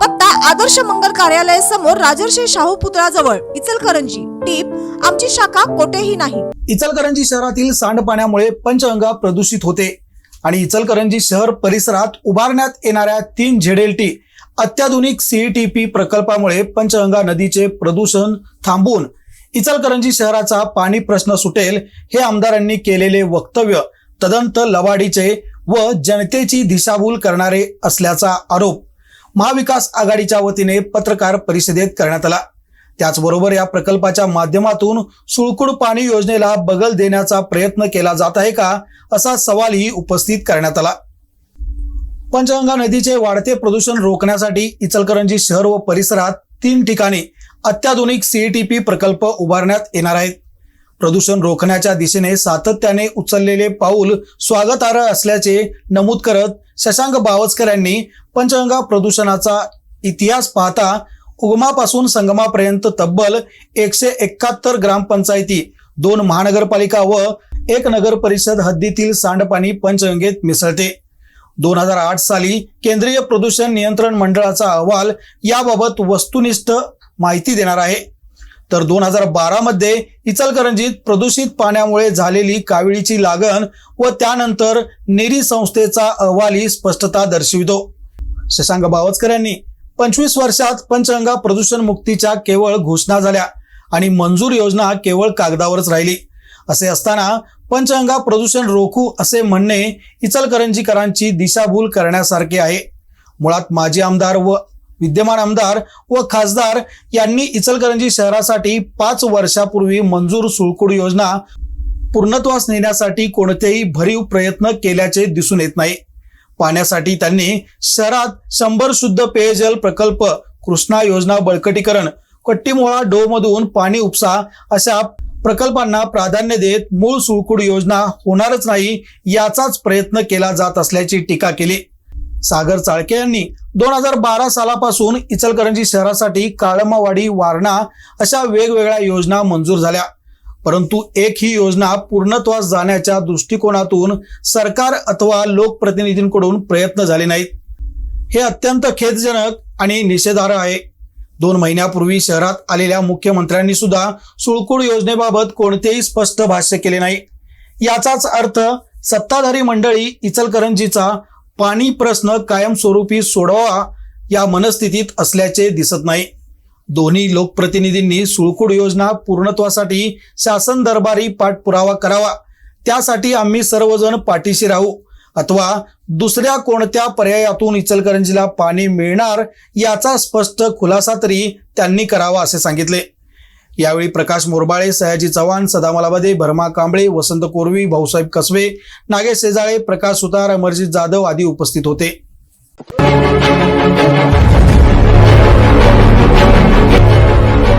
पत्ता आदर्श मंगल कार्यालय समोर राजर्षी शाहू पुतळाजवळ इचलकरंजी. टीप आमची शाखा कोठेही नाही. इचलकरंजी शहरातील सांडपाण्यामुळे पंचगंगा प्रदूषित होते आणि इचलकरंजी शहर परिसरात उभारण्यात येणाऱ्या तीन झेडेलटी अत्याधुनिक सीईटीपी प्रकल्पामुळे पंचगंगा नदीचे प्रदूषण थांबून इचलकरंजी शहराचा पाणी प्रश्न सुटेल हे आमदारांनी केलेले वक्तव्य तदंत लवाडीचे व जनतेची दिशाभूल करणारे असल्याचा आरोप. महाविकास आघाडीच्या वतीने पत्रकार परिषदेत करण्यात आला. त्याचबरोबर या प्रकल्पाच्या माध्यमातून सुळकुड पाणी योजनेला बगल देण्याचा प्रयत्न केला जात आहे का असा सवालही उपस्थित करण्यात आला. पंचगंगा नदीचे वाढते प्रदूषण रोखण्यासाठी इचलकरंजी शहर व परिसरात तीन ठिकाणी अत्याधुनिक सीईटीपी प्रकल्प उभारण्यात येणार आहेत. प्रदूषण रोखण्याच्या दिशेने सातत्याने उचललेले पाऊल स्वागतार्ह असल्याचे नमूद करत शशांक बावचकर यांनी पंचगंगा प्रदूषणाचा इतिहास पाहता उगमापासून संगमापर्यंत तब्बल एकशे एकाहत्तर ग्रामपंचायती दोन महानगरपालिका व एक नगर परिषद हद्दीतील सांडपाणी पंचगंगेत मिसळते. दोन हजार आठ साली केंद्रीय प्रदूषण नियंत्रण मंडळाचा अहवाल याबाबत वस्तुनिष्ठ माहिती देणार आहे. तर दोन हजार बारा मध्ये इचलकरंजीत प्रदूषित पाण्यामुळे झालेली काविळीची लागण व त्यानंतर नेरी संस्थेचा अहवालही स्पष्टता दर्शवितो. शशांक बावचकर यांनी पंचवीस वर्षात पंचगंगा प्रदूषण मुक्तीच्या केवळ घोषणा झाल्या आणि मंजूर योजना केवळ कागदावरच राहिली. असे असताना पंचगंगा प्रदूषण रोखू असे म्हणणे इचलकरंजीकरांची दिशाभूल करण्यासारखे आहे. मुळात माजी आमदार व विद्यमान आमदार व खासदार यांनी इचलकरंजी शहरासाठी पाच वर्षापूर्वी मंजूर सुळकुड योजना पूर्णत्वास नेण्यासाठी कोणतेही भरीव प्रयत्न केल्याचे दिसून येत नाही. पाण्यासाठी त्यांनी शहरात शंभर शुद्ध पेयजल प्रकल्प कृष्णा योजना बळकटीकरण कट्टीमोळा डोमधून पाणी उपसा अशा प्रकल्पांना प्राधान्य देत मूळ सुळकुड योजना होणारच नाही याचाच प्रयत्न केला जात असल्याची टीका केली. सागर चाळके यांनी दोन हजार बारा सालापासून इचलकरंजी शहरासाठी काळमावाडी वारणा अशा वेगवेगळ्या योजना मंजूर झाल्या. परंतु एक ही योजना पूर्णत्वास जाण्याच्या दृष्टिकोनातून सरकार अथवा लोकप्रतिनिधींकडून प्रयत्न झाले नाहीत. हे अत्यंत खेदजनक आणि निषेधार्ह आहे. दोन महिन्यापूर्वी शहरात आलेल्या मुख्यमंत्र्यांनी सुद्धा सुळकुड योजनेबाबत कोणतेही स्पष्ट भाष्य केले नाही. याचाच अर्थ सत्ताधारी मंडळी इचलकरंजीचा पाणी प्रश्न कायमस्वरूपी सोडवा या मनस्थितीत असल्याचे दिसत नाही. दोन्ही लोकप्रतिनिधींनी सुळकूड योजना पूर्णत्वासाठी शासन दरबारी पाठपुरावा करावा. त्यासाठी आम्ही सर्वजण पाठीशी राहू. अथवा दुसऱ्या कोणत्या पर्यायातून इचलकरंजीला पाणी मिळणार याचा स्पष्ट खुलासा तरी त्यांनी करावा असे सांगितले. यावेळी प्रकाश मोरबाळे सयाजी चव्हाण सदामलाबदे भरमा कांबळे वसंत कोरवी भाऊसाहेब कसवे नागेश शेजाळे प्रकाश सुतार अमरजित जाधव आदी उपस्थित होते.